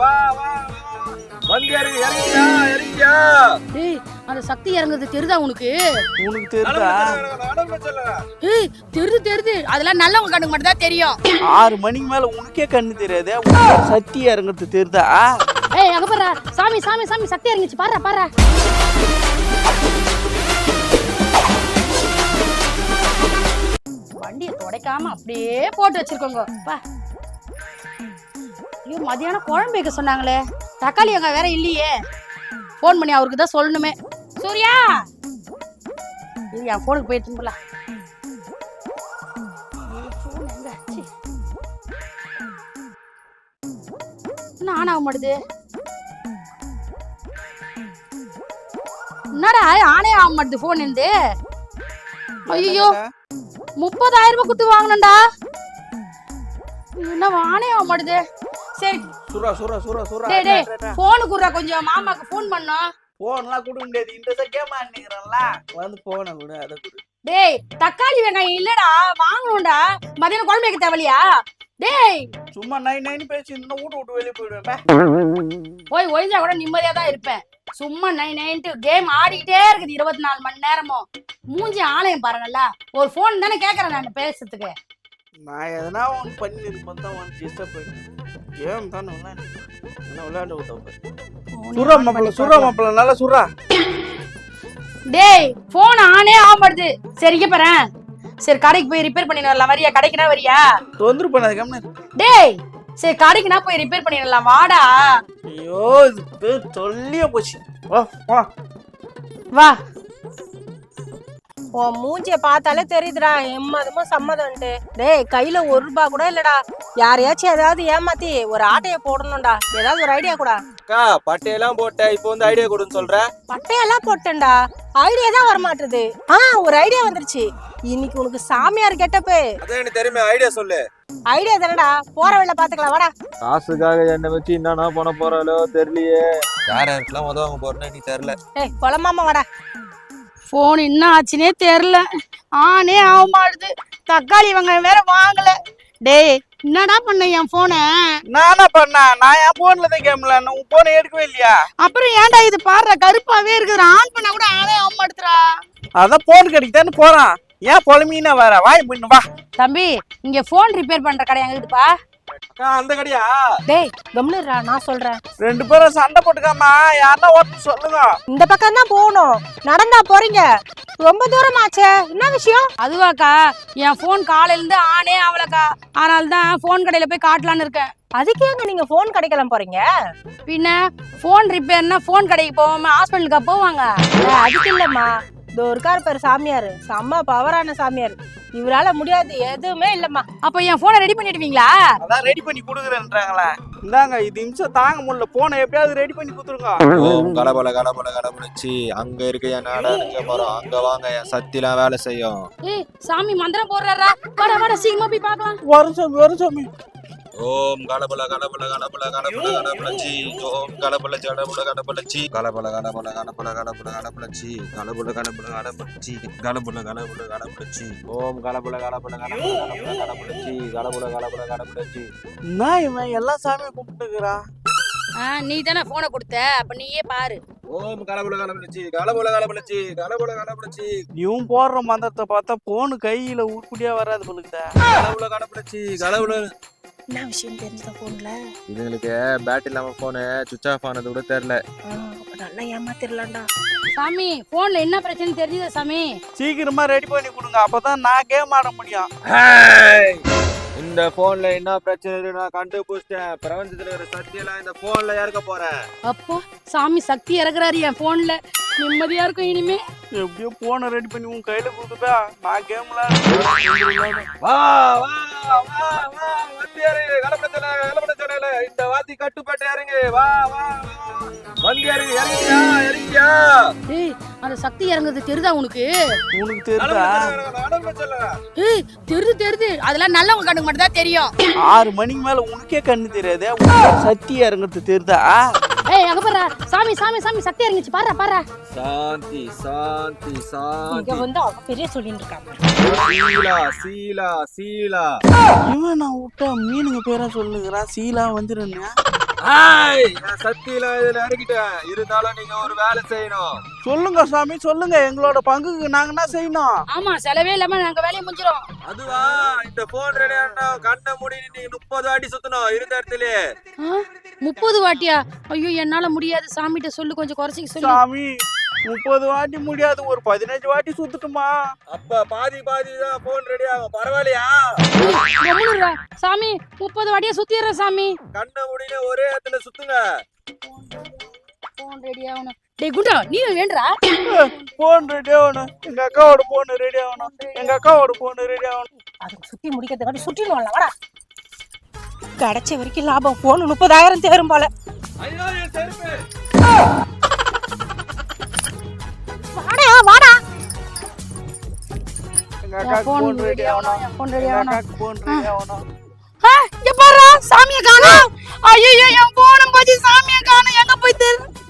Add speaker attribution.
Speaker 1: வா வா வா. வந்து இறங்கி இறங்கியா இறங்கியா.
Speaker 2: டேய் அந்த சக்தி இறங்குறது தெரியுதா உனக்கு?
Speaker 3: உனக்கு தெரியுதா?
Speaker 2: ஏய் தெரிது தெரிது. அதெல்லாம் நல்லவங்க கண்ணுக்கு மட்டும் தான் தெரியும்.
Speaker 3: ஆறு மணிக்கு மேல உனக்கே கண்ணு தெரியாது? உனக்கு சத்தி இறங்குறது தெரியுதா?
Speaker 2: ஏய் அங்க பாரு. சாமி சாமி சாமி சக்தி இறங்கிச்சு. பாரு பாரு வண்டியை துடைக்காம அப்படியே போட்டு வச்சிருக்கோங்க. பா. ஐயோ மதியானம் குழம்பு வைக்க சொன்னாங்களே. தக்காளி அங்க வேற இல்லையே. ஃபோன் பண்ணி அவருக்கு தான் சொல்லணுமே. சூர்யா! இது என் ஃபோனுக்கு போயிட்டு போல என்ன ஆன் ஆக மாட்டுது. என்னடா ஆனே ஆக மாட்டுது ஃபோன் இருந்து. ஐயோ முப்பதாயிரம் ரூபாய் கொடுத்து வாங்கினேன்டா. என்ன ஆனே ஆக மாட்டுது. சரி.
Speaker 3: சுரா சுரா சுரா சுரா
Speaker 2: டேய் டேய் ஃபோனு குடுறா கொஞ்சம். மாமாக்கு ஃபோன் பண்ணோம்
Speaker 3: போன்லாம் கொடுக்க முடியாது. இந்த கேம் ஆடிக்கிறேன்ல வந்து போன கூட அதை கொடு.
Speaker 2: டேய் தக்காளி வெங்காயம் இல்லடா. வாங்கணும்டா. மதியானம் குழம்பு வைக்க தேவையா டேய்.
Speaker 3: சும்மா நைன் நைன் பேசி இந்த வீட்டு விட்டு வெளியே போயிடுவேன். பே.
Speaker 2: போய் ஒழிஞ்சா கூட நிம்மதியா தான் இருப்பேன். சும்மா நைன் நைன்ட்டு கேம் ஆடிக்கிட்டே இருக்குது இருபத்தி நாலு மணி நேரமும். மூஞ்சி ஆலயம் பாருங்கல்ல. ஒரு ஃபோன் தானே கேக்குறேன் நான் பேசுறதுக்கு.
Speaker 3: நான் எதனா ஒன்று பண்ணி இருப்பேன் தான் வந்து டிஸ்டர்ப் பண்ணிட்டேன் கேம் தானே விளையாண்டு விளையாண்டு விட்டோம் சுரா மாப்பிள்ள சுரா மாப்பிள்ள நல்லா சுரா
Speaker 2: டேய் ஃபோன் ஆனே ஆக மாட்டுது சரி இங்க பாரேன் சரி கடைக்கு போய் ரிப்பேர் பண்ணிடலாம் வரியா? கடைக்குனா வரியா?
Speaker 3: தொந்தரவு பண்ணாத கம்னு.
Speaker 2: டேய் சரி கடைக்குனா போய் ரிப்பேர் பண்ணிடலாம் வாடா.
Speaker 3: ஐயோ இது பேர் சொல்லியே போச்சு. வா வா.
Speaker 2: வா.
Speaker 4: உன் மூஞ்சிய பார்த்தாலே தெரியுதுடா. எம்மதமும் சம்மதம்ட்டு டேய் கையில ஒரு ரூபா கூட இல்லடா. யாரையாச்சும் ஏதாவது ஏமாத்தி ஒரு ஆட்டைய போடணும்டா. ஏதாவது ஒரு ஐடியா கூட.
Speaker 1: அக்கா பட்டையெல்லாம் போட்ட இப்போ வந்து ஐடியா கொடுன்னு சொல்ற?
Speaker 4: பட்டையெல்லாம் போட்டேன்டா. ஐடியா தான் வரமாட்டுது. ஆ ஒரு ஐடியா வந்துருச்சு. இன்னைக்கு உனக்கு சாமியார் கெட்டப்பு.
Speaker 1: அதான் எனக்கு தெரியுமே ஐடியா சொல்லு.
Speaker 4: ஐடியா தானடா. போற வழியில பாத்துக்கலாம். வாடா.
Speaker 1: காசுக்காக என்னை வச்சு என்னன்னா பண்ண போறாளோ தெரியலையே. யார் யாருக்கெல்லாம் உதவாங்க போறேன்னு எனக்கு தெரியல.
Speaker 4: ஏய் கொலமாமா வாடா.
Speaker 2: ஃபோன் என்ன ஆச்சுனே தெரில ஆனே ஆக மாட்டுது தக்காளி வெங்காயம் வேற வாங்கல. டேய் என்னடா பண்ண என் போனை
Speaker 3: நானா பண்ணா? நான் என் போன்ல தான் கேம் விளையாடணும் உன் போனை எடுக்கவே இல்லையா?
Speaker 2: அப்புறம் ஏன்டா இது பாடுற கருப்பாவே இருக்குது. ஆன் பண்ணா கூட ஆனே ஆக மாட்டுதுடா
Speaker 3: அதான் போன் கடைக்கு தானே போறான். ஏன் பொலமீனா வர? வாய் பண்ணு வா.
Speaker 2: தம்பி இங்க ஃபோன் ரிப்பேர் பண்ற கடை எங்க
Speaker 1: அந்த கடையா?
Speaker 4: டேய் கம்னுடா நான் சொல்றேன்.
Speaker 3: ரெண்டு பேரும் சண்டை போட்டுக்காமா யாருன்னா ஒருத்தர் சொல்லுங்க.
Speaker 4: இந்த பக்கம் தான் போகணும். நடந்தா போறீங்க. ரொம்ப தூரம் ஆச்சே என்ன விஷயம்?
Speaker 2: அதுவாக்கா என் ஃபோன் காலையில இருந்து ஆனே ஆகலக்கா அதனால தான் ஃபோன் கடையில போய் காட்டலான்னு இருக்கேன்.
Speaker 4: அதுக்கு ஏங்க நீங்க போன் கிடைக்கலாம் போறீங்க?
Speaker 2: பின்ன ஃபோன் ரிப்பேர்னா ஃபோன் கடைக்கு போகாம ஹாஸ்பிட்டலுக்கா போவாங்க.
Speaker 4: அதுக்கு இல்லம்மா. இதோ இருக்கார் பேர் சாமியார். செம்ம பவரான சாமியார். இவரால முடியாது எதுவுமே இல்லம்மா.
Speaker 2: அப்ப என் ஃபோனை ரெடி பண்ணிடுவீங்களா?
Speaker 3: அதான் ரெடி பண்ணி கொடுக்குறேன்றாங்களே. இந்தாங்க இது நிமிஷம் தாங்க முடியல. போனை எப்படியாவது ரெடி பண்ணி கொடுத்துருங்க.
Speaker 1: ஓம் கலபல கலபல கலபலச்சி அங்க இருக்க என் நாடாளுங்க மரம் அங்க வாங்க என் சத்திலாம் வேலை செய்யும்.
Speaker 2: ஏய் சாமி மந்திரம் போடுறாரா? வாடா வாடா சீக்கிரமா போய் பார்க்கலாம்.
Speaker 3: வரும் சாமி வரும் சாமி.
Speaker 1: ஓம் கலபல கலபல கலபல கலபல கலபலச்சி ஓம் கலபல கடபல கடபலச்சி கலபல கலபல கலபல கலபல கலபலச்சி கலபல கலபல கலபலச்சி கலபல கலபல கலபலச்சி ஓம் கலபல கலபல கலபல கலபல கலபலச்சி கலபல கலபல கலபலச்சி
Speaker 3: என்ன இவன் எல்லா சாமியும் கூப்பிட்டுக்கிறான்
Speaker 2: ஆ நீ தானே போனை கொடுத்த அப்ப நீயே பாரு
Speaker 1: ஓம் கலபல கலபலச்சி கலபல கலபலச்சி கலபல கலபலச்சி
Speaker 3: இவன் போடுற மந்திரத்தை பார்த்தா போனு கையில உருப்படியா வராது போலுக்குதா
Speaker 1: கலபல கலபலச்சி கலபல
Speaker 4: என்ன விஷயம் தெரிஞ்சதா போன்ல
Speaker 1: இதுங்களுக்கு பேட்டரி இல்லாம போனு சுவிச் ஆஃப் ஆனது கூட தெரியல.
Speaker 4: நல்லா ஏமாத்திரலாம்டா.
Speaker 2: சாமி போன்ல என்ன பிரச்சனை தெரியுதா சாமி?
Speaker 3: சீக்கிரமா ரெடி பண்ணி கொடுங்க அப்பதான் நான் கேம் ஆட முடியும்.
Speaker 1: இந்த போன்ல என்ன பிரச்சனை இருக்கு நான் கண்டுபிடிச்சிட்டேன். பிரபஞ்சத்துல இருக்கிற சத்தியெல்லாம் இந்த போன்ல இறக்க போறேன்.
Speaker 2: அப்போ சாமி சக்தி இறக்குறாரு என் போன்ல நிம்மதியா இருக்கும் இனிமே.
Speaker 3: எப்படியோ போனை ரெடி பண்ணி உன் கையில கொடுத்துட்டா நான் கேம்ல
Speaker 1: வா வா வா வா. இந்த வாத்தி கட்டுப்பட்டு இறங்கு. வா வா வா. வந்து இறங்கு இறங்கியா இறங்கியா?
Speaker 2: ஏய் அந்த சக்தி இறங்குறது தெரியுதா உனக்கு?
Speaker 3: உனக்கு தெரியுதா?
Speaker 2: ஏய் தெரிது தெரிது. அதெல்லாம் நல்லவங்க கண்ணுக்கு மட்டும் தான் தெரியும்.
Speaker 3: ஆறு மணிக்கு மேல உனக்கே கண்ணு தெரியாது. சத்தி இறங்குறது தெரியுதா?
Speaker 2: ஏய் அங்க பாரு சாமி சாமி சாமி சக்தி இறங்கிச்சு பாரு பாரு
Speaker 1: சாந்தி சாந்தி
Speaker 4: இங்க
Speaker 1: சாந்தி
Speaker 4: வந்து அவ பெரிய சொல்லிட்டு இருக்காங்க
Speaker 1: சீலா சீலா சீலா.
Speaker 3: இவன் நான் விட்டா மீனுங்க பேரா சொல்லுகிறான் சீலா
Speaker 1: நான் சக்தியில இதுல இறங்கிட்டேன். இருந்தாலும் நீங்க ஒரு வேலை செய்யணும்.
Speaker 3: சொல்லுங்க சாமி சொல்லுங்க. எங்களோட பங்குக்கு நாங்க என்ன செய்யணும்?
Speaker 2: ஆமா செலவே இல்லாம நாங்க வேலையை முடிஞ்சிரும்.
Speaker 1: அதுவா இந்த போன் ரெடி கண்ணை மூடி நீ முப்பது வாட்டி சுத்தணும். இருந்த இடத்துல
Speaker 2: முப்பது வாட்டியா? ஐயோ என்னால முடியாது. சாமிகிட்ட சொல்லு கொஞ்சம் குறைச்சிக்க சொல்லு.
Speaker 3: சாமி முப்பது வாட்டி முடியாது ஒரு பதினஞ்சு வாட்டி சுத்துட்டுமா?
Speaker 1: அப்ப பாதி பாதி தான் போன் ரெடி ஆகும். பரவாயில்லையா.
Speaker 2: சாமி முப்பது வாட்டியா சுத்திடுறேன் சாமி.
Speaker 1: கண்ணை மூடின ஒரே இடத்துல சுத்துங்க.
Speaker 2: போன் ரெடி ஆகணும். டேய் குண்டா நீ வேண்டா
Speaker 3: போன் ரெடி ஆகணும். எங்க அக்காவோட போன் ரெடி ஆகணும். எங்க அக்காவோட போன் ரெடி ஆகணும்.
Speaker 4: அதுக்கு சுத்தி முடிக்கிறதுக்காட்டி வரல வாடா. கிடைச்ச வரைக்கும் லாபம். போன் முப்பதாயிரம் தேரும் போல.
Speaker 1: ஐயோ என் செருப்பு
Speaker 4: வாடா வாடா.
Speaker 3: போன் ரெடி
Speaker 2: ஆகணும்
Speaker 3: போன் ரெடி ஆகணும்.
Speaker 2: போன் ரெடி
Speaker 3: ஆகணும்.
Speaker 2: இங்க பாரு சாமியை
Speaker 3: காணோம்.
Speaker 2: ஐயோ
Speaker 3: என் போனும் போச்சு சாமியை
Speaker 2: காணோம். எங்க போய் தெரியும்